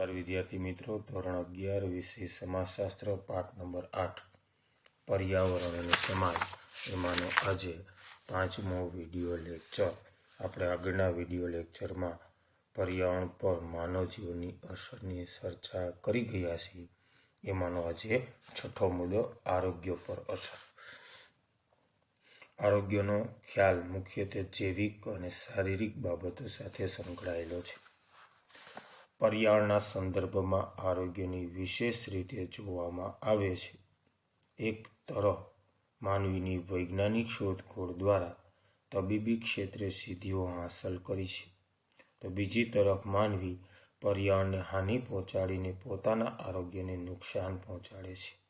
નમસ્કાર, વિદ્યાર્થી મિત્રો. ધોરણ અગિયાર, વિષય સમાજશાસ્ત્ર, પાઠ નંબર આઠ, પર્યાવરણ અને સમાજ. એમાંનો આજે પાંચમો વીડિયો લેક્ચર. આપણે આગળના વીડિયો લેક્ચરમાં પર્યાવરણ પર માનવ જીવનની અસરની ચર્ચા કરી ગયા છીએ. એમાંનો આજે છઠ્ઠો મુદ્દો, આરોગ્ય પર અસર. આરોગ્યનો ખ્યાલ મુખ્યત્વે જૈવિક અને શારીરિક બાબતો સાથે સંકળાયેલો છે. પર્યાવરણના સંદર્ભમાં આરોગ્યની વિશેષ રીતે જોવામાં આવે છે. એક તરફ, માનવીની વૈજ્ઞાનિક શોધખોળ દ્વારા તબીબી ક્ષેત્રે સિદ્ધિઓ હાંસલ કરી છે. તો બીજી તરફ, માનવી પર્યાવરણને હાનિ પહોંચાડીને પોતાના આરોગ્યને નુકસાન પહોંચાડે છે.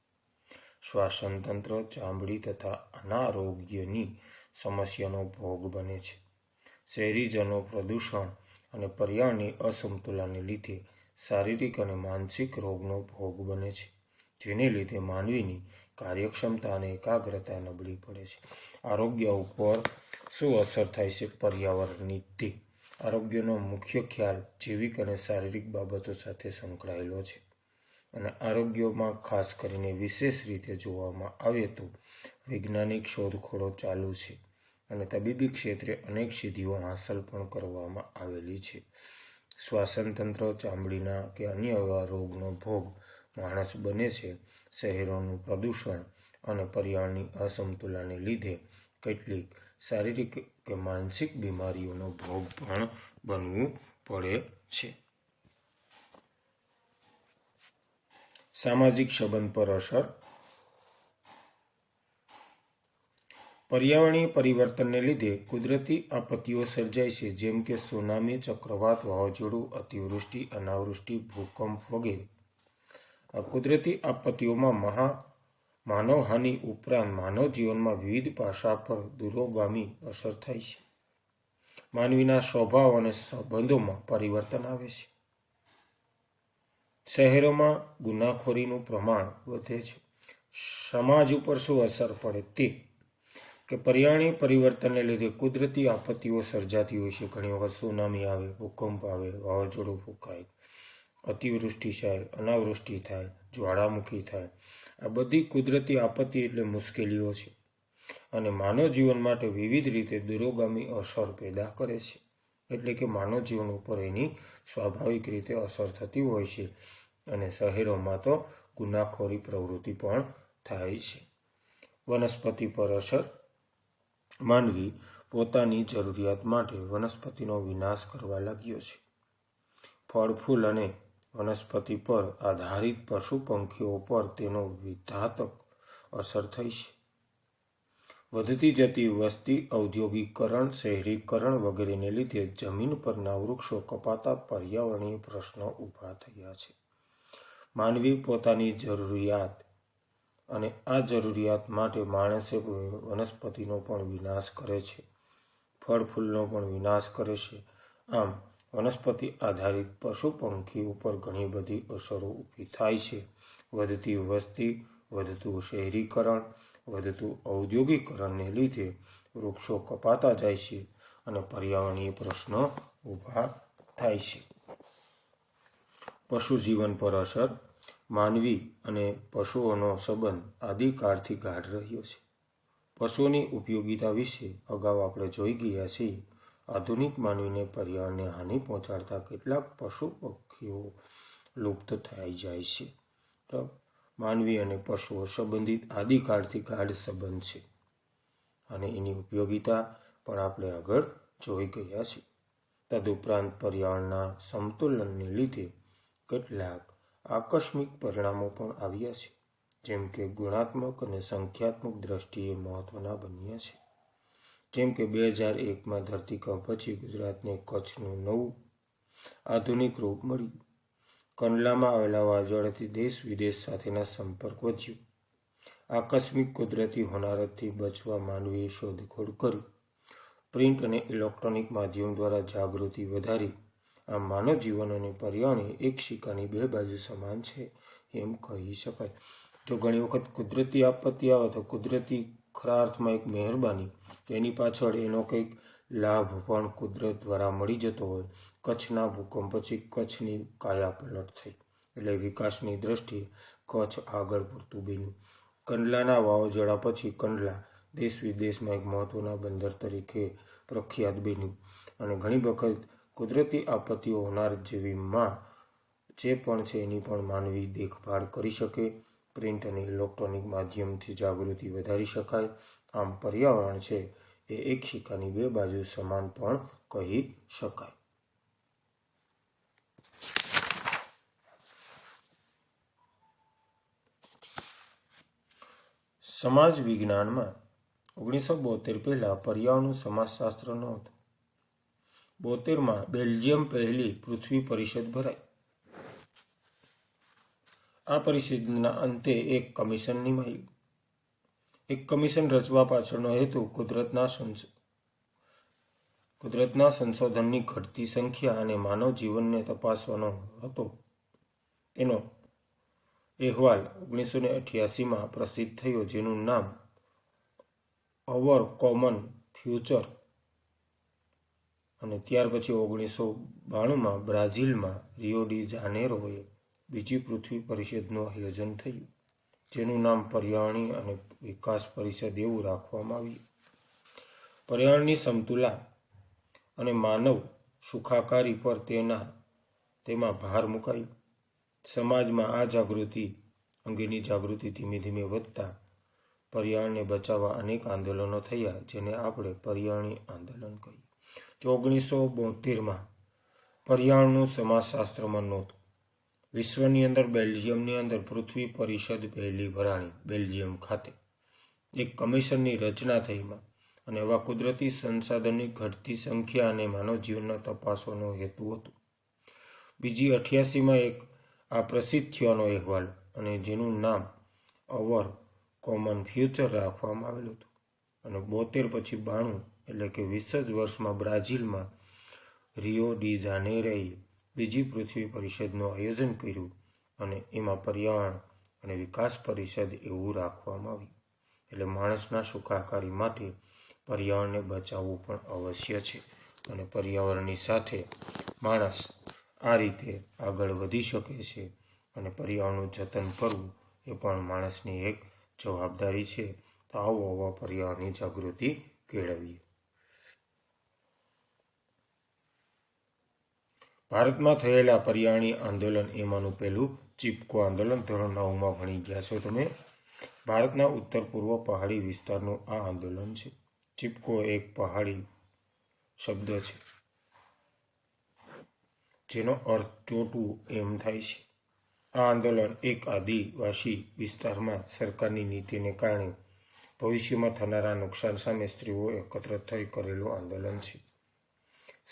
શ્વાસનતંત્ર, ચામડી તથા અનારોગ્યની સમસ્યાનો ભોગ બને છે. શહેરીજનો પ્રદૂષણ અને પર્યાવરણની અસમતુલાને લીધે શારીરિક અને માનસિક રોગનો ભોગ બને છે, જેને લીધે માનવીની કાર્યક્ષમતા અને એકાગ્રતા નબળી પડે છે. આરોગ્ય ઉપર શું અસર થાય છે પર્યાવરણની તે આરોગ્યનો મુખ્ય ખ્યાલ જૈવિક અને શારીરિક બાબતો સાથે સંકળાયેલો છે. અને આરોગ્યમાં ખાસ કરીને વિશેષ રીતે જોવામાં આવે તો વૈજ્ઞાનિક શોધખોળો ચાલુ છે. અને તબીબી ક્ષેત્રે અનેક સિદ્ધિઓ હાંસલ પણ કરવામાં આવેલી છે. શ્વાસનતંત્ર ચામડીના કે અન્ય એવા રોગનો ભોગ માણસ બને છે. શહેરોનું પ્રદૂષણ અને પર્યાવરણની અસમતુલાને લીધે કેટલીક શારીરિક કે માનસિક બીમારીઓનો ભોગ પણ બનવું પડે છે. સામાજિક સંબંધ પર અસર પર્યાવરણીય પરિવર્તનને લીધે કુદરતી આપત્તિઓ સર્જાય છે, જેમ કે સુનામી ચક્રવાત વાવાઝોડું, અતિવૃષ્ટિ, અનાવૃષ્ટિ, ભૂકંપ વગેરે. આ કુદરતી આપત્તિઓમાં મહા માનવહાનિ ઉપરાંત માનવ જીવનમાં વિવિધ પાસા પર દૂરોગામી અસર થાય છે. માનવીના સ્વભાવ અને સંબંધોમાં પરિવર્તન આવે છે. શહેરોમાં ગુનાખોરીનું પ્રમાણ વધે છે. સમાજ ઉપર શું અસર પડે તે કે પર્યાણી પરિવર્તનને લીધે કુદરતી આપત્તિઓ સર્જાતી હોય છે. ઘણી વખત સુનામી આવે, ભૂકંપ આવે, વાવાઝોડું ફૂંકાય, અતિવૃષ્ટિ થાય, અનાવૃષ્ટિ થાય, જ્વાળામુખી થાય. આ બધી કુદરતી આપત્તિ એટલે મુશ્કેલીઓ છે અને માનવ જીવન માટે વિવિધ રીતે દુરોગામી અસર પેદા કરે છે. એટલે કે માનવ જીવન ઉપર એની સ્વાભાવિક રીતે અસર થતી હોય છે અને શહેરોમાં તો ગુનાખોરી પ્રવૃત્તિ પણ થાય છે. વનસ્પતિ પર અસર માનવી પોતાની જરૂરિયાત માટે વનસ્પતિનો વિનાશ કરવા લાગ્યો છે. ફળ, ફૂલ અને વનસ્પતિ પર આધારિત પશુ પંખીઓ પર તેનો વિધાતક અસર થઈ છે. વધતી જતી વસ્તી, ઔદ્યોગિકરણ, શહેરીકરણ વગેરેને લીધે જમીન પરના વૃક્ષો કપાતા પર્યાવરણીય પ્રશ્નો ઊભા થયા છે. માનવી પોતાની જરૂરિયાત અને આ જરૂરિયાત માટે માણસે વનસ્પતિનો પણ વિનાશ કરે છે. ફળ ફૂલનો પણ વિનાશ કરે છે. આમ, વનસ્પતિ આધારિત પશુ પંખી ઉપર ઘણી બધી અસરો ઊભી થાય છે. વધતી વસ્તી, વધતું શહેરીકરણ, વધતું ઔદ્યોગિકરણને લીધે વૃક્ષો કપાતા જાય છે અને પર્યાવરણીય પ્રશ્નો ઊભા થાય છે. પશુ જીવન પર અસર માનવી અને પશુઓનો સંબંધ આદિકાળથી ગાઢ રહ્યો છે. પશુઓની ઉપયોગિતા વિશે અગાઉ આપણે જોઈ ગયા છીએ, આધુનિક માનવીને પર્યાવરણને હાનિ પહોંચાડતા કેટલાક પશુ પક્ષીઓ લુપ્ત થઈ જાય છે. માનવી અને પશુઓ સંબંધિત આદિકાળથી ગાઢ સંબંધ છે અને એની ઉપયોગિતા પણ આપણે આગળ જોઈ ગયા છીએ. તદુપરાંત પર્યાવરણના સમતુલનને લીધે કેટલાક આકસ્મિક પરિણામો પણ આવ્યા છે. જેમ કે ગુણાત્મક અને સંખ્યાત્મક દ્રષ્ટિએ મહત્વના બન્યા છે. જેમ કે બે હજાર એકમાં ધરતીકંપ પછી ગુજરાતને કચ્છનું નવું આધુનિક રૂપ મળ્યું. કંડલામાં આવેલા વાવાઝોડાથી દેશ વિદેશ સાથેના સંપર્ક વધ્યો. આકસ્મિક કુદરતી હોનારતથી બચવા માનવીએ શોધખોળ કરી. પ્રિન્ટ અને ઇલેક્ટ્રોનિક માધ્યમ દ્વારા જાગૃતિ વધારી. આ માનવ જીવન અને પર્યાવરણ એક સિક્કાની બે બાજુ સમાન છે એમ કહી શકાય. જો ઘણી વખત કુદરતી આપત્તિ આવે તો કુદરતી ખરા અર્થમાં એક મહેરબાની, તેની પાછળ એનો કંઈક લાભ પણ કુદરત દ્વારા મળી જતો હોય. કચ્છના ભૂકંપ પછી કચ્છની કાયા પલટ થઈ એટલે વિકાસની દ્રષ્ટિએ કચ્છ આગળ પૂરતું બન્યું. કંડલાના વાવાઝોડા પછી કંડલા દેશ વિદેશમાં એક મહત્વના બંદર તરીકે પ્રખ્યાત બન્યું અને ઘણી વખત કુદરતી આપત્તિઓ હોનાર જેવીમાં જે પણ છે એની પણ માનવી દેખભાળ કરી શકે. પ્રિન્ટ અને ઇલેક્ટ્રોનિક માધ્યમથી જાગૃતિ વધારી શકાય. આમ પર્યાવરણ છે એ એક સિક્કાની બે બાજુ સમાન પણ કહી શકાય. સમાજ વિજ્ઞાનમાં ઓગણીસો બોતેર પહેલાં પર્યાવરણનું સમાજશાસ્ત્ર નહોતું બોતેરમાં બેલ્જિયમ પહેલી પૃથ્વી પરિષદ ભરાઈ. આ પરિષદના અંતે એક કમિશન નિમાયું. એક કમિશન રચવા પાછળનો હેતુ કુદરતના કુદરતના સંશોધનની ઘટતી સંખ્યા અને માનવ જીવનને તપાસવાનો હતો. એનો અહેવાલ ઓગણીસો ને અઠ્યાસીમાં પ્રસિદ્ધ થયો, જેનું નામ અવર કોમન ફ્યુચર અને ત્યાર પછી ઓગણીસો બાણુંમાં બ્રાઝિલમાં રિયો ડી જાનેરોએ બીજી પૃથ્વી પરિષદનું આયોજન થયું, જેનું નામ પર્યાવરણી અને વિકાસ પરિષદ એવું રાખવામાં આવ્યું. પર્યાવરણની સમતુલા અને માનવ સુખાકારી પર તેના, તેમાં ભાર મુકાયો. સમાજમાં આ જાગૃતિ અંગેની જાગૃતિ ધીમે ધીમે વધતા પર્યાવરણને બચાવવા અનેક આંદોલનો થયા, જેને આપણે પર્યાવરણીય આંદોલન કહીએ. જો ઓગણીસો બોતેરમાં પર્યાવરણનું સમાજશાસ્ત્રમાં નહોતું વિશ્વની અંદર બેલ્જિયમની અંદર પૃથ્વી પરિષદ પહેલી ભરાણી, બેલ્જિયમ ખાતે. એક કમિશનની રચના થઈમાં અને એવા કુદરતી સંસાધનની ઘટતી સંખ્યા અને માનવ જીવનના તપાસવાનો હેતુ હતો. બીજી અઠ્યાસીમાં એક આ પ્રસિદ્ધ થયોનો અહેવાલ અને જેનું નામ અવર કોમન ફ્યુચર રાખવામાં આવેલું હતું. અને બોતેર પછી બાણું એટલે કે વીસ જ વર્ષમાં બ્રાઝિલમાં રિયો ડી જાનેરાએ બીજી પૃથ્વી પરિષદનું આયોજન કર્યું અને એમાં પર્યાવરણ અને વિકાસ પરિષદ એવું રાખવામાં આવ્યું. એટલે માણસના સુખાકારી માટે પર્યાવરણને બચાવવું પણ અવશ્ય છે અને પર્યાવરણની સાથે માણસ આ રીતે આગળ વધી શકે છે અને પર્યાવરણનું જતન કરવું એ પણ માણસની એક જવાબદારી છે. તો આવો આવા પર્યાવરણની જાગૃતિ કેળવીએ. ભારતમાં થયેલા પર્યાવરણીય આંદોલન એમાંનું પહેલું ચીપકો આંદોલન ધોરણ નવમાં ભણી ગયા છો તમે. ભારતના ઉત્તર પૂર્વ પહાડી વિસ્તારનું આ આંદોલન છે. ચીપકો એક પહાડી શબ્દ છે. જેનો અર્થ ચોટવું એમ થાય છે. આ આંદોલન એક આદિવાસી વિસ્તારમાં સરકારની નીતિને કારણે ભવિષ્યમાં થનારા નુકસાન સામે સ્ત્રીઓ એકત્ર થઈ કરેલું આંદોલન છે.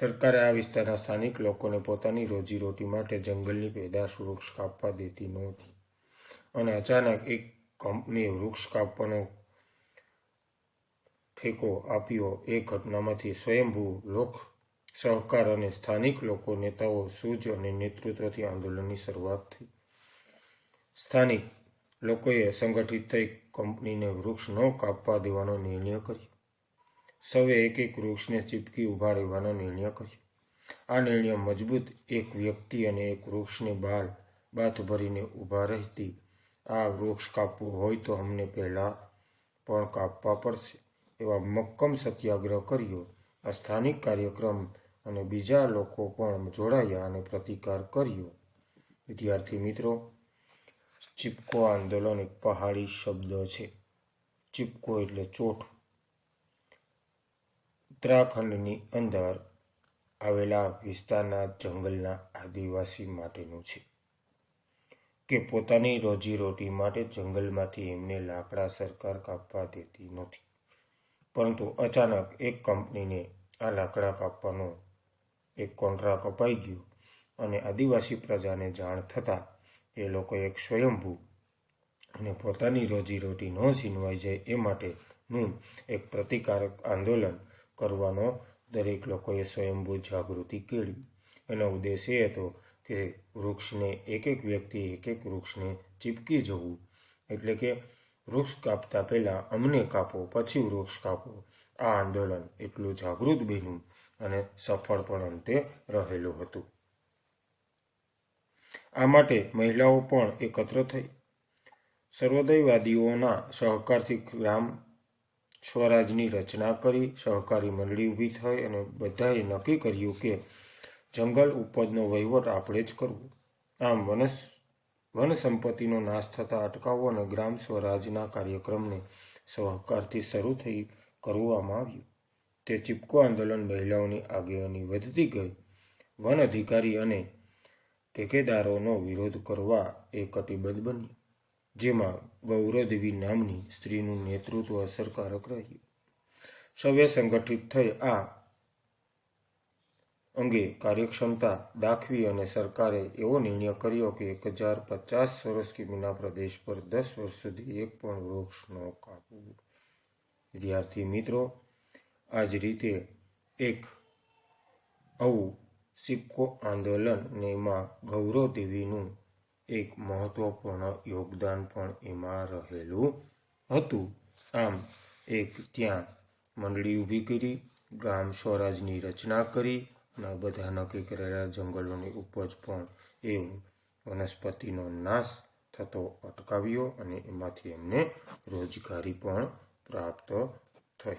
સરકારે આ વિસ્તારના સ્થાનિક લોકોને પોતાની રોજીરોટી માટે જંગલની પેદાશ વૃક્ષ કાપવા દેતી નહોતી. અને અચાનક એક કંપનીએ વૃક્ષ કાપવાનો ઠેકો આપ્યો. એ ઘટનામાંથી સ્વયંભૂ લોક સહકાર અને સ્થાનિક લોકો નેતાઓ સૂઝ અને નેતૃત્વથી આંદોલનની શરૂઆત થઈ. સ્થાનિક લોકોએ સંગઠિત થઈ કંપનીને વૃક્ષ ન કાપવા દેવાનો નિર્ણય કર્યો. સૌએ એક એક વૃક્ષને ચીપકી ઊભા રહેવાનો નિર્ણય કર્યો. આ નિર્ણય મજબૂત એક વ્યક્તિ અને એક વૃક્ષને બાર બાથ ભરીને ઊભા રહેતી. આ વૃક્ષ કાપવું હોય તો અમને પહેલાં પણ કાપવા પડશે, એવા મક્કમ સત્યાગ્રહ કર્યો. આ સ્થાનિક કાર્યક્રમ અને બીજા લોકો પણ જોડાયા અને પ્રતિકાર કર્યો. વિદ્યાર્થી મિત્રો, ચીપકો આંદોલન એક પહાડી શબ્દ છે. ચીપકો એટલે ચોટ. ઉત્તરાખંડની અંદર આવેલા વિસ્તારના જંગલના આદિવાસી માટેનું છે કે પોતાની રોજીરોટી માટે જંગલમાંથી એમને લાકડા સરકાર કાપવા દેતી નથી. પરંતુ અચાનક એક કંપનીને આ લાકડા કાપવાનો એક કોન્ટ્રાક્ટ અપાઈ ગયો અને આદિવાસી પ્રજાને જાણ થતાં એ લોકો એક સ્વયંભૂ અને પોતાની રોજીરોટી ન છીનવાઈ જાય એ માટેનું એક પ્રતિકારક આંદોલન કરવાનો દરેક લોકોએ સ્વયંભૂ જાગૃતિ કેળવી. એનો ઉદ્દેશ એ હતો કે વૃક્ષને એક એક વ્યક્તિ એક એક વૃક્ષને ચીપકી જવું. એટલે કે વૃક્ષ કાપતા પહેલાં અમને કાપો, પછી વૃક્ષ કાપો. આ આંદોલન એટલું જાગૃત બન્યું અને સફળ પણ અંતે રહેલું હતું. આ માટે મહિલાઓ પણ એકત્ર થઈ. સર્વોદયવાદીઓના સહકારથી ગ્રામ સ્વરાજની રચના કરી, સહકારી મંડળી ઊભી થઈ અને બધાએ નક્કી કર્યું કે જંગલ ઉપજનો વહીવટ આપણે જ કરવો. આમ વનસ વન સંપત્તિનો નાશ થતાં અટકાવવો અને ગ્રામ સ્વરાજના કાર્યક્રમને સહકારથી શરૂ થઈ કરવામાં આવ્યું. તે ચીપકો આંદોલન મહિલાઓની આગેવાની વધતી ગઈ. વન અધિકારી અને ઠેકેદારોનો વિરોધ કરવા એ કટિબદ્ધ બન્યું. જેમાં ગૌરદેવી નામની સ્ત્રીનું નેતૃત્વ અસરકારક રહ્યું. સૌએ સંગઠિત થઈ આ અંગે કાર્યક્ષમતા દાખવી અને સરકારે એવો નિર્ણય કર્યો કે એક હજાર પચાસ ચોરસ કિમીના પ્રદેશ પર દસ વર્ષ સુધી એક પણ વૃક્ષ ન કાપવું. વિદ્યાર્થી મિત્રો આ જ રીતે એક આવું સિપકો આંદોલન ને એમાં ગૌરવ દેવીનું એક મહત્વપૂર્ણ યોગદાન પણ એમાં રહેલું હતું. આમ, એક ત્યાં મંડળી ઊભી કરી, ગામ સ્વરાજની રચના કરી અને બધા નક્કી કરેલા જંગલોની ઉપજ પણ એ વનસ્પતિનો નાશ થતો અટકાવ્યો અને એમાંથી એમને રોજગારી પણ પ્રાપ્ત થઈ.